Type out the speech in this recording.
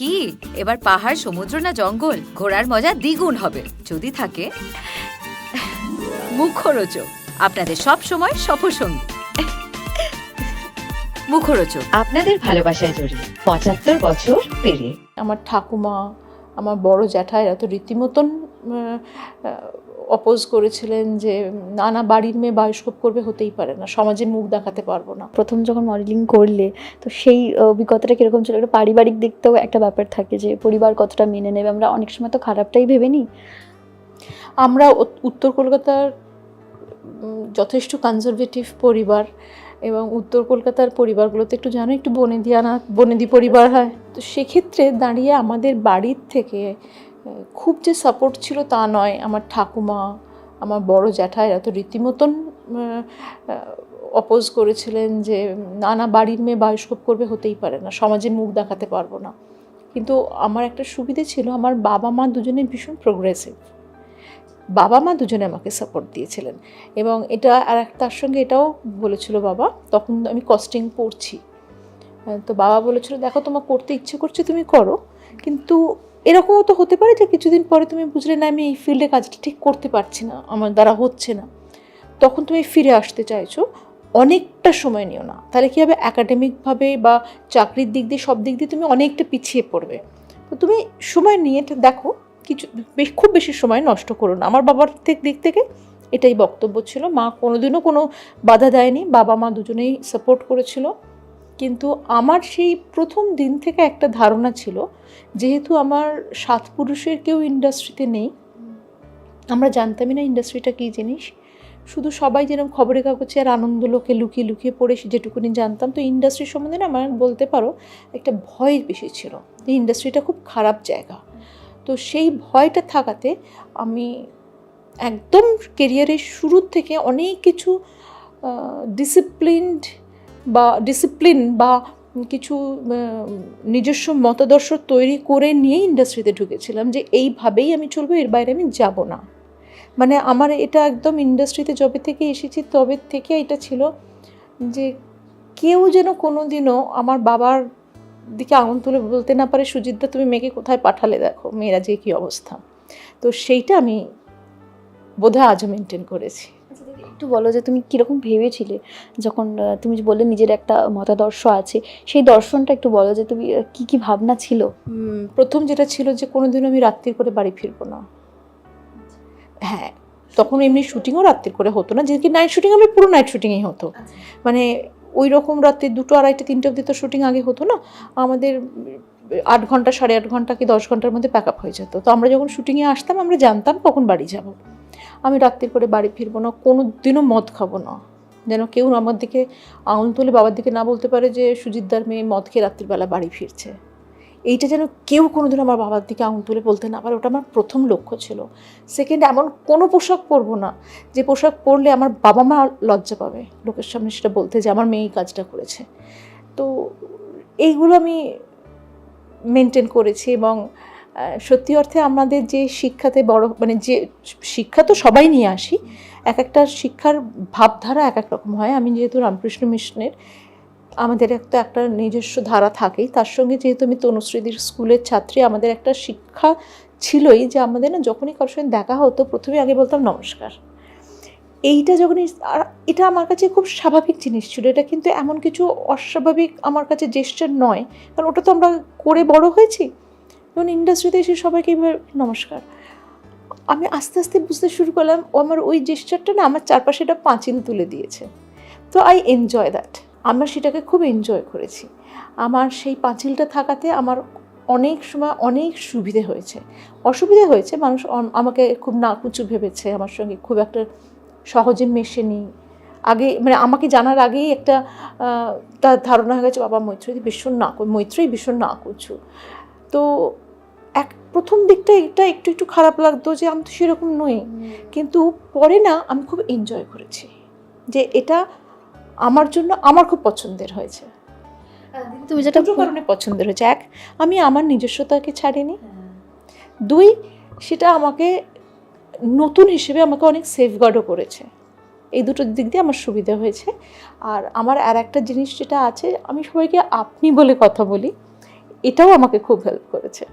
কি? এবার পাহাড় সমুদ্র না জঙ্গল? ঘোরার মজা দ্বিগুণ হবে। যদি থাকে মুখরোচক। আপনাদের সব সময় সফরসঙ্গী। মুখরোচক। আপনাদের ভালোবাসায় জড়িয়ে পঁচাত্তর বছর পেরে আমার ঠাকুমা আমার বড় জ্যাঠা এরা তো রীতিমতন অপোজ করেছিলেন যে না না বাড়ির মেয়ে বায়োস্কোপ করবে হতেই পারে না। সমাজে মুখ দেখাতে পারব না। প্রথম যখন মডেলিং করলে তো সেই অভিজ্ঞতাটা কীরকম ছিল? একটা পারিবারিক দিক থেকেও একটা ব্যাপার থাকে যে পরিবার কতটা মেনে নেবে। আমরা অনেক সময় তো খারাপটাই ভেবে নিই। আমরা উত্তর কলকাতার যথেষ্ট কনজারভেটিভ পরিবার এবং উত্তর কলকাতার পরিবারগুলোতে একটু জানো একটু বনেদি আনা বনেদি পরিবার হয়। তো সেক্ষেত্রে দাঁড়িয়ে আমাদের বাড়ির থেকে খুব যে সাপোর্ট ছিল তা নয়। আমার ঠাকুমা, আমার বড় জ্যাঠাইরা তো রীতিমতন অপোজ করেছিলেন যে না না বাড়ির মেয়ে বায়োস্কোপ করবে হতেই পারে না, সমাজে মুখ দেখাতে পারব না। কিন্তু আমার একটা সুবিধে ছিল, আমার বাবা মা দুজনে ভীষণ প্রোগ্রেসিভ বাবা মা দুজনে আমাকে সাপোর্ট দিয়েছিলেন এবং এটা আর এক- তার সঙ্গে এটাও বলেছিল বাবা, তখন আমি কস্টিং পড়ছি। তো বাবা বলেছিল, দেখো তোমার করতে ইচ্ছে করছে, তুমি করো। কিন্তু এরকমও তো হতে পারে যে কিছুদিন পরে তুমি বুঝলে, না, আমি এই ফিল্ডে কাজটা ঠিক করতে পারছি না, আমার দ্বারা হচ্ছে না। তখন তুমি ফিরে আসতে চাইছো, অনেকটা সময় নিও না। তাহলে কী হবে? একাডেমিকভাবে বা চাকরির দিক দিয়ে, সব দিক দিয়ে তুমি অনেকটা পিছিয়ে পড়বে। তো তুমি সময় নিয়ে এটা দেখো, কিছু খুব বেশি সময় নষ্ট করো না। আমার বাবার দিক থেকে এটাই বক্তব্য ছিল। মা কোনোদিনও কোনো বাধা দেয়নি। বাবা মা দুজনেই সাপোর্ট করেছিল। কিন্তু আমার সেই প্রথম দিন থেকে একটা ধারণা ছিল, যেহেতু আমার সাত পুরুষের কেউ ইন্ডাস্ট্রিতে নেই, আমরা জানতামই না ইন্ডাস্ট্রিটা কী জিনিস। শুধু সবাই যেরকম খবরের কাগজে আর আনন্দলোকে লুকিয়ে লুকিয়ে পড়ে যেটুকুনি জানতাম, তো ইন্ডাস্ট্রি সম্বন্ধে না আমার বলতে পারো একটা ভয় বেশি ছিল এই ইন্ডাস্ট্রিটা খুব খারাপ জায়গা। তো সেই ভয়টা থাকাতে আমি একদম কেরিয়ারের শুরুর থেকে অনেক কিছু ডিসিপ্লিনড বা ডিসিপ্লিন বা কিছু নিজস্ব মতাদর্শ তৈরি করে নিয়ে ইন্ডাস্ট্রিতে ঢুকেছিলাম যে এইভাবেই আমি চলবো, এর বাইরে আমি যাব না। মানে আমার এটা একদম ইন্ডাস্ট্রিতে যবে থেকে এসেছি তবে থেকে এটা ছিল যে কেউ যেন কোনো দিনও আমার বাবার দিকে আঙুল তুলে বলতে না পারে, সুজিতদা, তুমি মেয়েকে কোথায় পাঠালে দেখো? মেয়েরা যে কী অবস্থা? তো সেইটা আমি বোধহয় আজও মেনটেন করেছি। একটু বলো যে তুমি কীরকম ভেবেছিলে যখন তুমি যে বললে নিজের একটা মতাদর্শ আছে সেই দর্শনটা একটু বলো যে তুমি কি কি ভাবনা ছিল? প্রথম যেটা ছিল যে কোনোদিনও আমি রাত্রির করে বাড়ি ফিরবো না। হ্যাঁ তখন এমনি শুটিংও রাত্রির করে হতো না যেদিকে নাইট শুটিং আমি পুরো নাইট শুটিংই হতো। মানে ওই রকম রাত্রে দুটো আড়াইটে তিনটে অবধি তো শুটিং আগে হতো না আমাদের আট ঘণ্টা সাড়ে আট ঘণ্টা কি দশ ঘণ্টার মধ্যে প্যাক আপ হয়ে যেত। তো আমরা যখন শুটিংয়ে আসতাম আমরা জানতাম কখন বাড়ি যাব। আমি রাত্রির করে বাড়ি ফিরবো না কোনো দিনও মদ খাব না। যেন কেউ আমার দিকে আঙুল তুলে বাবার দিকে না বলতে পারে যে সুজিতদার মেয়ে মদ খেয়ে রাত্রিবেলা বাড়ি ফিরছে। এইটা যেন কেউ কোনো কোনোদিন আমার বাবার দিকে আঙুল তুলে বলতে না পারে, ওটা আমার প্রথম লক্ষ্য ছিল। সেকেন্ড এমন কোনো পোশাক পরবো না, যে পোশাক পরলে আমার বাবা মা লজ্জা পাবে। লোকের সামনে সেটা বলতে যে আমার মেয়ে এই কাজটা করেছে। তো এইগুলো আমি মেনটেন করেছি এবং সত্যি অর্থে আমাদের যে শিক্ষাতে বড় মানে যে শিক্ষা তো সবাই নিয়ে আসি, এক একটা শিক্ষার ভাবধারা এক এক রকম হয়। আমি যেহেতু রামকৃষ্ণ মিশনের, আমাদের একটা একটা নিজস্ব ধারা থাকেই। তার সঙ্গে যেহেতু আমি তনুশ্রীদির স্কুলের ছাত্রী, আমাদের একটা শিক্ষা ছিলই যে আমাদের না যখনই কারোর সঙ্গে দেখা হতো প্রথমে আগে বলতাম নমস্কার। এইটা যখনই আর এটা আমার কাছে খুব স্বাভাবিক জিনিস ছিল। এটা কিন্তু এমন কিছু অস্বাভাবিক আমার কাছে জেস্টার নয়। কারণ ওটা তো আমরা করে বড় হয়েছি। যেমন ইন্ডাস্ট্রিতে এসে সবাইকে এইভাবে নমস্কার। আমি আস্তে আস্তে বুঝতে শুরু করলাম, ও আমার ওই জেস্টারটা না আমার চারপাশে এটা পাঁচিল তুলে দিয়েছে। তো আই এনজয় দ্যাট আমরা সেটাকে খুব এনজয় করেছি। আমার সেই পাঁচিলটা থাকাতে আমার অনেক সময় অনেক সুবিধে হয়েছে। অসুবিধে হয়েছে, মানুষ আমাকে খুব না নাকুচু ভেবেছে, আমার সঙ্গে খুব একটা সহজে মেশেনি। আগে মানে আমাকে জানার আগেই একটা তার ধারণা হয়ে গেছে, বাবা মৈত্রী ভীষণ না মৈত্রী ভীষণ নাকুচু। তো এক প্রথম দিকটা এটা একটু একটু খারাপ লাগতো যে আমি তো সেরকম নই। কিন্তু পরে না আমি খুব এনজয় করেছি যে এটা আমার জন্য আমার খুব পছন্দের হয়েছে। তুমি যেটা কারণে পছন্দের হয়েছে। এক আমি আমার নিজস্বতাকে ছাড়িনি। দুই সেটা আমাকে নতুন হিসেবে আমাকে অনেক সেফগার্ডও করেছে। এই দুটো দিক দিয়ে আমার সুবিধা হয়েছে। আর আমার আর একটা জিনিস যেটা আছে আমি সবাইকে আপনি বলে কথা বলি এটাও আমাকে খুব হেল্প করেছে।